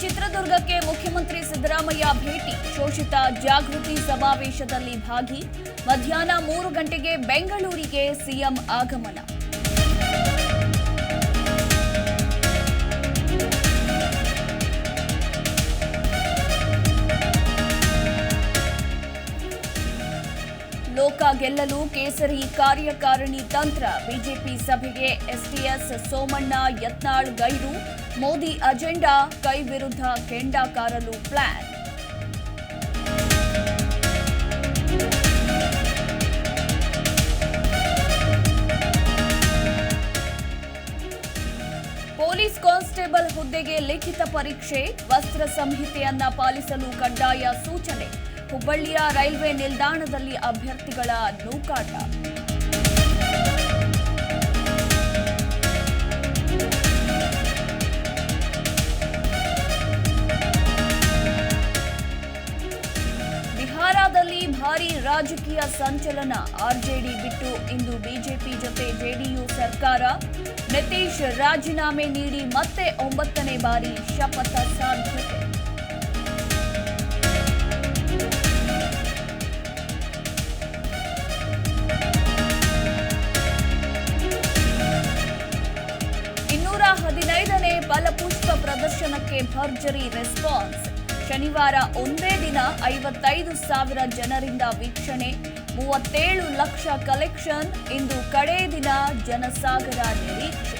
ಚಿತ್ರದುರ್ಗಕ್ಕೆ ಮುಖ್ಯಮಂತ್ರಿ ಸಿದ್ದರಾಮಯ್ಯ ಭೇಟಿ. ಶೋಷಿತ ಜಾಗೃತಿ ಸಮಾವೇಶದಲ್ಲಿ ಭಾಗಿ. ಮಧ್ಯಾಹ್ನ ಮೂರು ಗಂಟೆಗೆ ಬೆಂಗಳೂರಿಗೆ ಸಿಎಂ ಆಗಮನ. ಲೋಕ ಗೆಲ್ಲಲು ಕೇಸರಿ ಕಾರ್ಯಕಾರಿಣಿ ತಂತ್ರ. ಬಿಜೆಪಿ ಸಭೆಗೆ ಎಸ್ಟಿಎಸ್ ಸೋಮಣ್ಣ, ಯತ್ನಾಳ್, ಗೈರು. ಮೋದಿ ಅಜೆಂಡಾ, ಕೈ ವಿರುದ್ಧ ಕೆಂಡ ಕಾರಲು ಪ್ಲಾನ್. ಪೊಲೀಸ್ ಕಾನ್ಸ್ಟೇಬಲ್ ಹುದ್ದೆಗೆ ಲಿಖಿತ ಪರೀಕ್ಷೆ, ವಸ್ತ್ರ ಸಂಹಿತೆಯನ್ನ ಪಾಲಿಸಲು ಕಡ್ಡಾಯ ಸೂಚನೆ. ಹುಬ್ಬಳ್ಳಿಯ ರೈಲ್ವೆ ನಿಲ್ದಾಣದಲ್ಲಿ ಅಭ್ಯರ್ಥಿಗಳ ನೂಕಾಟ. ಬಿಹಾರದಲ್ಲಿ ಭಾರಿ ರಾಜಕೀಯ ಸಂಚಲನ, ಆರ್ಜೆಡಿ ಬಿಟ್ಟು ಇಂದು ಬಿಜೆಪಿ ಜೊತೆ ಜೆಡಿಯು ಸರ್ಕಾರ. ನಿತೀಶ್ ರಾಜೀನಾಮೆ ನೀಡಿ ಮತ್ತೆ ಒಂಬತ್ತನೇ ಬಾರಿ ಶಪಥ ಸಾಧ್ಯತೆ. ಫಲಪುಷ್ಪ ಪ್ರದರ್ಶನಕ್ಕೆ ಭರ್ಜರಿ ರೆಸ್ಪಾನ್ಸ್ ಶನಿವಾರ ಒಂದೇ ದಿನ ಐವತ್ತೈದು ಸಾವಿರ ಜನರಿಂದ ವೀಕ್ಷಣೆ, ಮೂವತ್ತೇಳು ಲಕ್ಷ ಕಲೆಕ್ಷನ್ ಇಂದು ಕಡೇ ದಿನ ಜನಸಾಗರ ನಿರೀಕ್ಷೆ